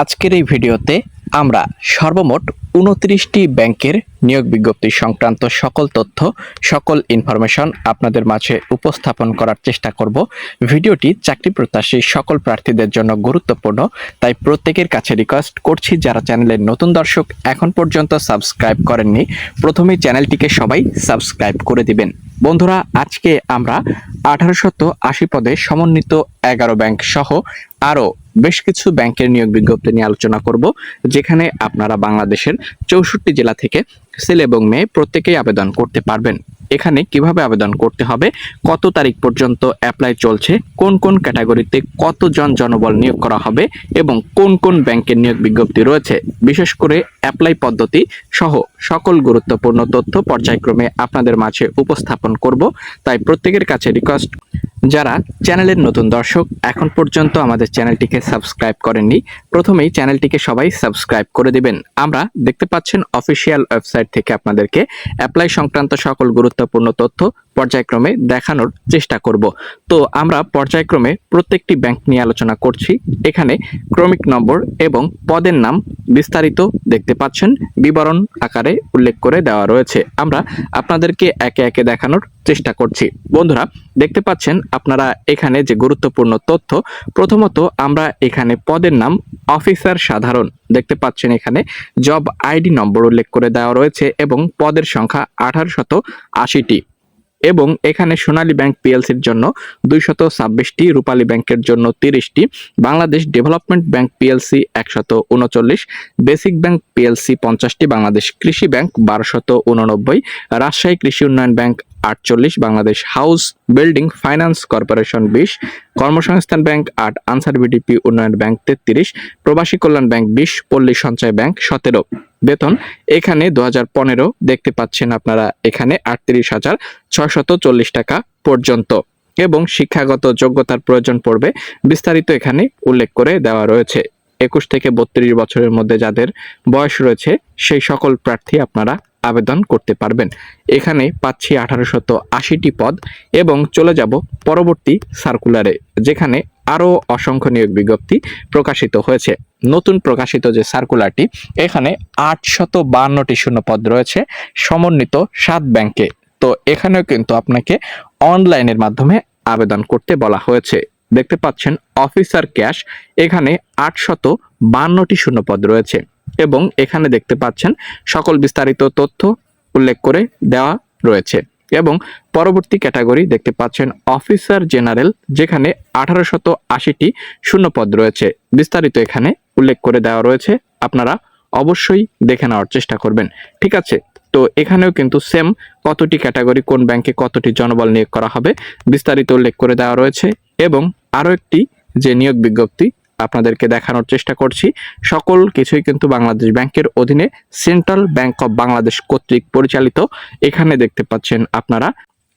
আজকের এই ভিডিওতে আমরা সর্বমোট উনত্রিশটি ব্যাংকের নিয়োগ বিজ্ঞপ্তি সংক্রান্ত সকল তথ্য, সকল ইনফরমেশন আপনাদের মাঝে উপস্থাপন করার চেষ্টা করব। ভিডিওটি চাকরি প্রত্যাশী সকল প্রার্থীদের জন্য গুরুত্বপূর্ণ, তাই প্রত্যেকের কাছে রিকোয়েস্ট করছি যারা চ্যানেলের নতুন দর্শক এখন পর্যন্ত সাবস্ক্রাইব করেননি প্রথমেই চ্যানেলটিকে সবাই সাবস্ক্রাইব করে দিবেন। বন্ধুরা, আজকে আমরা আঠারোশত আশি পদে সমন্বিত এগারো ব্যাংক সহ আরও বেশ কিছু ব্যাংকের নিয়োগ বিজ্ঞপ্তি নিয়ে আলোচনা করব, যেখানে আপনারা বাংলাদেশের চৌষট্টি জেলা থেকে ছেলে এবং মেয়ে প্রত্যেকেই আবেদন করতে পারবেন। এখানে কীভাবে আবেদন করতে হবে, কত তারিখ পর্যন্ত অ্যাপ্লাই চলছে, কোন কোন ক্যাটাগরিতে কতজন জনবল নিয়োগ করা হবে এবং কোন কোন ব্যাংকের নিয়োগ বিজ্ঞপ্তি রয়েছে। বিশেষ করে অ্যাপ্লাই পদ্ধতি সহ সকল গুরুত্বপূর্ণ তথ্য পর্যায়ক্রমে আপনাদের মাঝে উপস্থাপন করব। তাই প্রত্যেকের কাছে রিকোয়েস্ট যারা চ্যানেলের নতুন দর্শক, এখন পর্যন্ত আমাদের চ্যানেলটিকে সাবস্ক্রাইব করেননি, প্রথমেই চ্যানেলটিকে সবাই সাবস্ক্রাইব করে দিবেন। আমরা দেখতে পাচ্ছেন অফিসিয়াল ওয়েবসাইট থেকে আপনাদেরকে অ্যাপ্লাই সংক্রান্ত সকল গুরুত্বপূর্ণ তথ্য পর্যায়ক্রমে দেখানোর চেষ্টা করব। তো আমরা পর্যায়ক্রমে প্রত্যেকটি ব্যাংক নিয়ে আলোচনা করছি। এখানে ক্রমিক নম্বর এবং পদের নাম বিস্তারিত দেখতে পাচ্ছেন। বিবরণ আকারে উল্লেখ করে দেওয়া রয়েছে। আমরা আপনাদেরকে একে একে দেখানোর চেষ্টা করছি। বন্ধুরা, দেখতে পাচ্ছেন আপনারা এখানে যে গুরুত্বপূর্ণ তথ্য, প্রথমত আমরা এখানে পদের নাম অফিসার সাধারণ দেখতে পাচ্ছেন এখানে। জব আইডি নম্বর উল্লেখ করে দেওয়া রয়েছে এবং পদের সংখ্যা আঠারো শত আশিটি। এবং এখানে সোনালী ব্যাংক পিএলসির জন্য দুইশত ছাব্বিশটি, রূপালী ব্যাংকের জন্য তিরিশটি, বাংলাদেশ ডেভেলপমেন্ট ব্যাংক পিএলসি একশত উনচল্লিশ বেসিক ব্যাংক পিএলসি পঞ্চাশটি, বাংলাদেশ কৃষি ব্যাংক বারোশত উননব্বই রাজশাহী কৃষি উন্নয়ন ব্যাংক আটচল্লিশ, Bangladesh house building finance corporation বিশ, কর্মসংস্থান ব্যাংক আট, আনসার বিডিপি উন্নয়ন ব্যাংক তেত্রিশ, প্রবাসী কল্যাণ ব্যাংক বিশ, পল্লী সঞ্চয় ব্যাংক সতেরো। বেতন এখানে দু দেখতে পাচ্ছেন আপনারা এখানে আটত্রিশ হাজার ছয়শত চল্লিশ টাকা পর্যন্ত। এবং শিক্ষাগত যোগ্যতার প্রয়োজন পড়বে, বিস্তারিত এখানে উল্লেখ করে দেওয়া রয়েছে। একুশ থেকে বত্রিশ বছরের মধ্যে যাদের বয়স রয়েছে, সেই সকল প্রার্থী আপনারা আবেদন করতে পারবেন। এখানে পাচ্ছি আঠারোশত আশিটি পদ এবং চলে যাব পরবর্তী সার্কুলারে, যেখানে আরও অসংখ্য নিয়োগ বিজ্ঞপ্তি প্রকাশিত হয়েছে। নতুন প্রকাশিত যে সার্কুলারটি, এখানে আটশত বান্নটি শূন্য পদ রয়েছে, সমন্বিত সাত ব্যাংকে। তো এখানেও কিন্তু আপনাকে অনলাইনের মাধ্যমে আবেদন করতে বলা হয়েছে। দেখতে পাচ্ছেন, অফিসার ক্যাশ, এখানে আটশত বান্নটি শূন্যপদ রয়েছে। এবং এখানে দেখতে পাচ্ছেন সকল বিস্তারিত তথ্য উল্লেখ করে দেওয়া রয়েছে এবং পরবর্তী ক্যাটাগরি দেখতে পাচ্ছেন অফিসার জেনারেল, যেখানে আঠারোশত আশিটি শূন্যপদ রয়েছে। বিস্তারিত এখানে উল্লেখ করে দেওয়া রয়েছে। আপনারা অবশ্যই দেখে নেওয়ার চেষ্টা করবেন। ঠিক আছে, তো এখানেও কিন্তু সেম কতটি ক্যাটাগরি, কোন ব্যাংকে কতটি জনবল নিয়োগ করা হবে, বিস্তারিত উল্লেখ করে দেওয়া রয়েছে। এবং আরও একটি যে নিয়োগ বিজ্ঞপ্তি আপনাদেরকে দেখানোর চেষ্টা করছি। সকল কিছুই কিন্তু বাংলাদেশ ব্যাংকের অধীনে সেন্ট্রাল ব্যাংক অফ বাংলাদেশ কর্তৃক পরিচালিত। এখানে দেখতে পাচ্ছেন আপনারা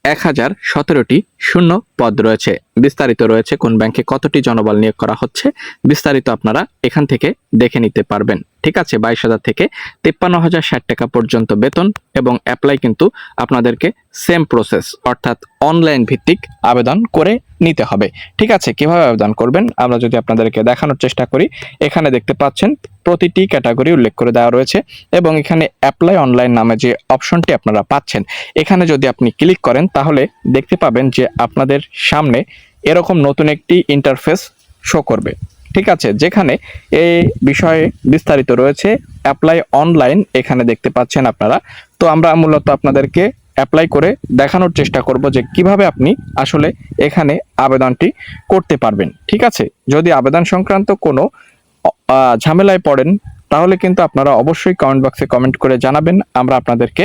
এক হাজার সতেরোটি শূন্য পদ রয়েছে। বিস্তারিত রয়েছে কোন ব্যাংকে কতটি জনবল নিয়োগ করা হচ্ছে। বিস্তারিত আপনারা এখান থেকে দেখে নিতে পারবেন। ঠিক আছে, বাইশ হাজার থেকে তেপ্পান্ন হাজার ষাট টাকা পর্যন্ত বেতন এবং অ্যাপ্লাই কিন্তু আপনাদেরকে সেম প্রসেস অর্থাৎ অনলাইন ভিত্তিক আবেদন করে নিতে হবে। ঠিক আছে, কীভাবে আবেদন করবেন? আমরা যদি আপনাদেরকে দেখানোর চেষ্টা করি, এখানে দেখতে পাচ্ছেন প্রতিটি ক্যাটাগরি উল্লেখ করে দেওয়া রয়েছে এবং এখানে অ্যাপ্লাই অনলাইন নামে যে অপশনটি আপনারা পাচ্ছেন, এখানে যদি আপনি ক্লিক করেন, তাহলে দেখতে পাবেন যে আপনাদের সামনে এরকম নতুন একটি ইন্টারফেস শো করবে। ঠিক আছে, যেখানে এই বিষয়ে বিস্তারিত রয়েছে অ্যাপ্লাই অনলাইন এখানে দেখতে পাচ্ছেন আপনারা। তো আমরা মূলত আপনাদেরকে অ্যাপ্লাই করে দেখানোর চেষ্টা করব যে কীভাবে আপনি আসলে এখানে আবেদনটি করতে পারবেন। ঠিক আছে? যদি আবেদন সংক্রান্ত কোনো ঝামেলায় পড়েন, তাহলে কিন্তু আপনারা অবশ্যই কমেন্ট বক্সে কমেন্ট করে জানাবেন। আমরা আপনাদেরকে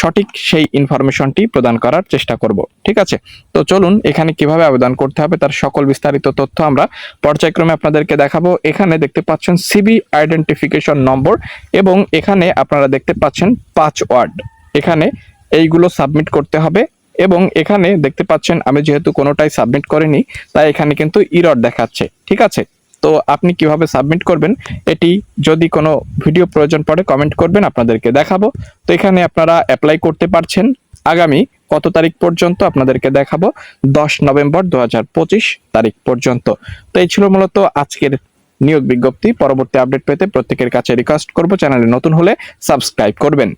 সঠিক সেই ইনফরমেশনটি প্রদান করার চেষ্টা করব। ঠিক আছে? তো চলুন, এখানে কীভাবে আবেদন করতে হবে তার সকল বিস্তারিত তথ্য আমরা পর্যায়ক্রমে আপনাদেরকে দেখাবো। এখানে দেখতে পাচ্ছেন সিবি আইডেন্টিফিকেশন নম্বর এবং এখানে আপনারা দেখতে পাচ্ছেন পাঁচ ওয়ার্ড এখানে এইগুলো সাবমিট করতে হবে এবং এখানে দেখতে পাচ্ছেন আমি যেহেতু কোনোটাই সাবমিট করিনি, তাই এখানে কিন্তু ইরর দেখাচ্ছে, ঠিক আছে? তো আপনি কীভাবে সাবমিট করবেন? এটি যদি কোনো ভিডিও প্রয়োজন পড়ে কমেন্ট করবেন, আপনাদেরকে দেখাবো। তো এখানে আপনারা অ্যাপ্লাই করতে পারছেন। আগামী কত তারিখ পর্যন্ত আপনাদেরকে দেখাবো? দশ নভেম্বর দু হাজার পঁচিশ তারিখ পর্যন্ত। তো এই ছিল মূলত আজকের নিয়োগ বিজ্ঞপ্তি। পরবর্তী আপডেট পেতে প্রত্যেকের কাছে রিকোয়েস্ট করব। চ্যানেলে নতুন হলে সাবস্ক্রাইব করবেন।